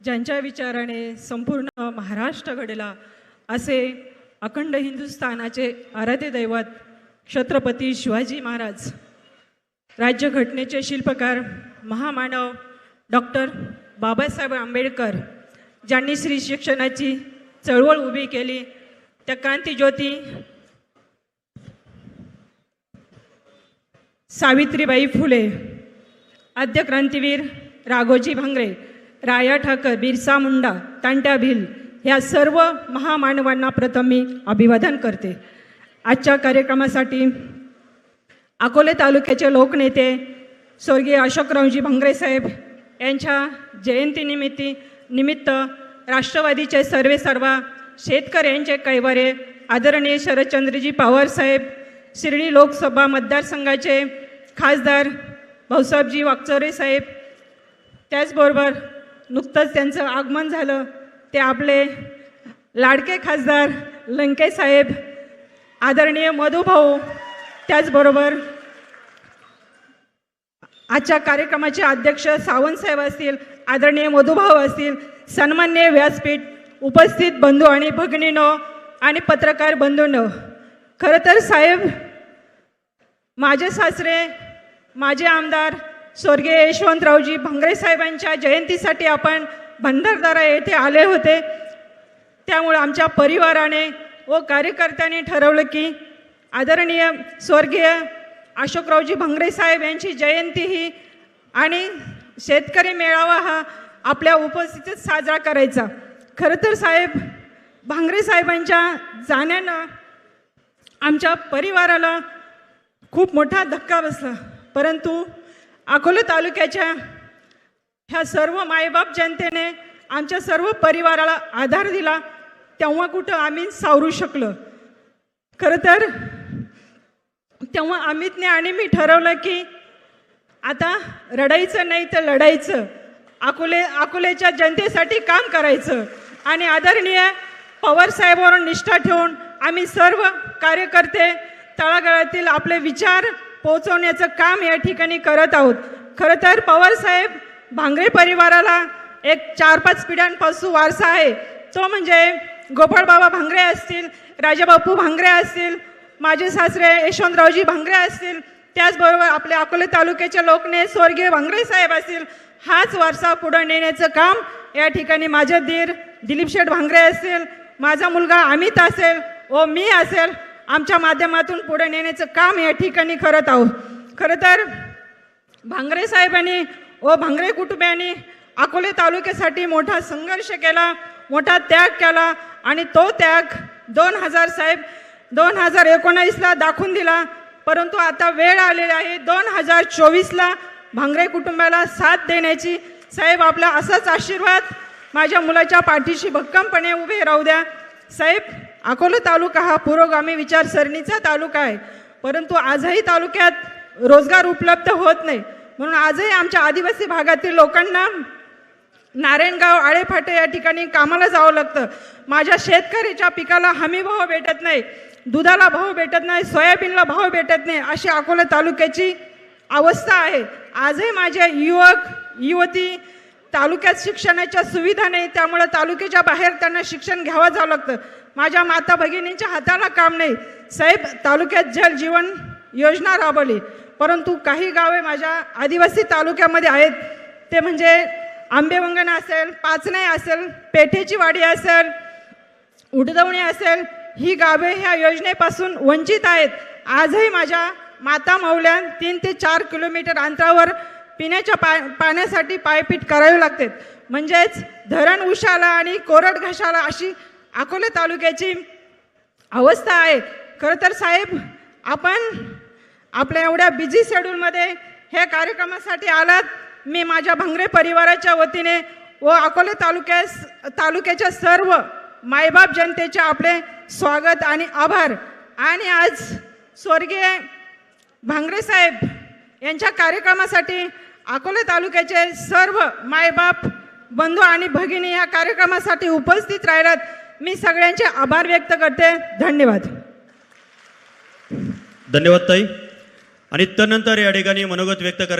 ज्यांच्या विचाराने संपूर्ण महाराष्ट्र घडला असे अखंड हिंदुस्थानाचे आराध्य दैवत छत्रपती शिवाजी महाराज राज्यघटनेचे शिल्पकार महामानव डॉक्टर बाबासाहेब आंबेडकर ज्यांनी श्री शिक्षणाची चळवळ उभी केली त्या क्रांतीज्योती सावित्रीबाई फुले आद्य क्रांतीवीर राघोजी भांगरे राया ठाकर बिरसा मुंडा तांट्या भिल ह्या सर्व महामानवांना प्रथम मी अभिवादन करते. आजच्या कार्यक्रमासाठी अकोले तालुक्याचे लोकनेते स्वर्गीय अशोकरावजी भंगरे साहेब यांच्या जयंतीनिमित्ती निमित्त राष्ट्रवादीचे सर्वे सर्वा शेतकऱ्यांचे कैवारे आदरणीय शरदचंद्रजी पवार साहेब शिर्डी लोकसभा मतदारसंघाचे खासदार भाऊसाहेबजी वाकचोरे साहेब त्याचबरोबर नुकतंच त्यांचं आगमन झालं. ते आपले लाडके खासदार लंके साहेब आदरणीय मधुभाऊ त्याचबरोबर आजच्या कार्यक्रमाचे अध्यक्ष सावंत साहेब असतील आदरणीय मधुभाऊ असतील सन्मान्य व्यासपीठ उपस्थित बंधू आणि भगिनीनो आणि पत्रकार बंधूंनो. खरं तर साहेब माझे सासरे माझे आमदार स्वर्गीय यशवंतरावजी भंगरे साहेबांच्या जयंतीसाठी आपण भंडारदारा येथे आले होते. त्यामुळे आमच्या परिवाराने व कार्यकर्त्यांनी ठरवलं की आदरणीय स्वर्गीय अशोकरावजी भंगरे साहेब यांची जयंती ही आणि शेतकरी मेळावा हा आपल्या उपस्थितीत साजरा करायचा. खरं तर साहेब भांगरे साहेबांच्या जाण्यानं आमच्या परिवाराला खूप मोठा धक्का बसला. परंतु अकोले तालुक्याच्या ह्या सर्व मायबाप जनतेने आमच्या सर्व परिवाराला आधार दिला तेव्हा कुठं आम्ही सावरू शकलो. खरं तर तेव्हा अमितने आणि मी ठरवलं की आता रडायचं नाही तर लढायचं. अकोले अकोलेच्या जनतेसाठी काम करायचं. आणि आदरणीय पवार साहेबांवर निष्ठा ठेवून आम्ही सर्व कार्यकर्ते तळागाळातील आपले विचार पोहोचवण्याचं काम या ठिकाणी करत आहोत. खरं तर पवार साहेब भांगरे परिवाराला एक चार पाच पिढ्यांपासून वारसा आहे. तो म्हणजे गोपाळबाबा भांगरे असतील राजाबापू भांगरे असतील माझे सासरे यशवंतरावजी भांगरे असतील त्याचबरोबर आपल्या अकोले तालुक्याच्या लोकने स्वर्गीय भांगरे साहेब असतील हाच वारसा पुढे नेण्याचं काम या ठिकाणी माझे दीर दिलीप शेठ भांगरे असतील माझा मुलगा अमित असेल व मी असेल आमच्या माध्यमातून पुढे नेण्याचं काम या ठिकाणी करत आहोत. खरं तर भांगरे साहेबांनी व भांगरे कुटुंबियांनी अकोले तालुक्यासाठी मोठा संघर्ष केला मोठा त्याग केला आणि तो त्याग दोन हजार साहेब दोन हजार एकोणावीसला दाखवून दिला. परंतु आता वेळ आलेली आहे दोन हजार चोवीसला भांगरे कुटुंबाला साथ देण्याची. साहेब आपला असाच आशीर्वाद माझ्या मुलाच्या पाठीशी भक्कमपणे उभे राहू द्या. साहेब अकोला तालुका हा पुरोगामी विचारसरणीचा तालुका आहे. परंतु आजही तालुक्यात रोजगार उपलब्ध होत नाही. म्हणून आजही आमच्या आदिवासी भागातील लोकांना नारायणगाव आळेफाटे या ठिकाणी कामाला जावं लागतं. माझ्या शेतकऱ्याच्या पिकाला हमी भाव भेटत नाही दुधाला भाव भेटत नाही सोयाबीनला भाव भेटत नाही अशी अकोला तालुक्याची अवस्था आहे. आजही माझे युवक युवती तालुक्यात शिक्षणाच्या सुविधा नाही त्यामुळं तालुक्याच्या बाहेर त्यांना शिक्षण घ्यावं जावं लागतं. माझ्या माता भगिनींच्या हाताला काम नाही. साहेब तालुक्यात जल जीवन योजना राबवली. परंतु काही गावे माझ्या आदिवासी तालुक्यामध्ये आहेत. ते म्हणजे आंबेवंगण असेल पाचणे असेल पेठेची वाडी असेल उडदवणी असेल ही गावे ह्या योजनेपासून वंचित आहेत. आजही माझ्या माता माऊल्या तीन ते चार किलोमीटर अंतरावर पिण्याच्या पा पाण्यासाठी पायपीट करावी लागते. म्हणजेच धरण उशाला आणि कोरड घाशाला अशी अकोले तालुक्याची अवस्था आहे. खरं तर साहेब आपण आपल्या एवढ्या बिझी शेड्यूलमध्ये ह्या कार्यक्रमासाठी आलात. मी माझ्या भंगरे परिवाराच्या वतीने व अकोले तालुक्यास तालुक्याच्या सर्व मायबाप जनतेचे आपले स्वागत आणि आभार. आणि आज स्वर्गीय भांगरे साहेब यांच्या कार्यक्रमासाठी अकोले तालुक्याचे सर्व मायबाप बंधू आणि भगिनी या कार्यक्रमासाठी उपस्थित राहिल्यात मी सगळ्यांचे आभार व्यक्त करते. धन्यवाद. धन्यवाद ताई. आणि त्यानंतर या ठिकाणी मनोगत व्यक्त कर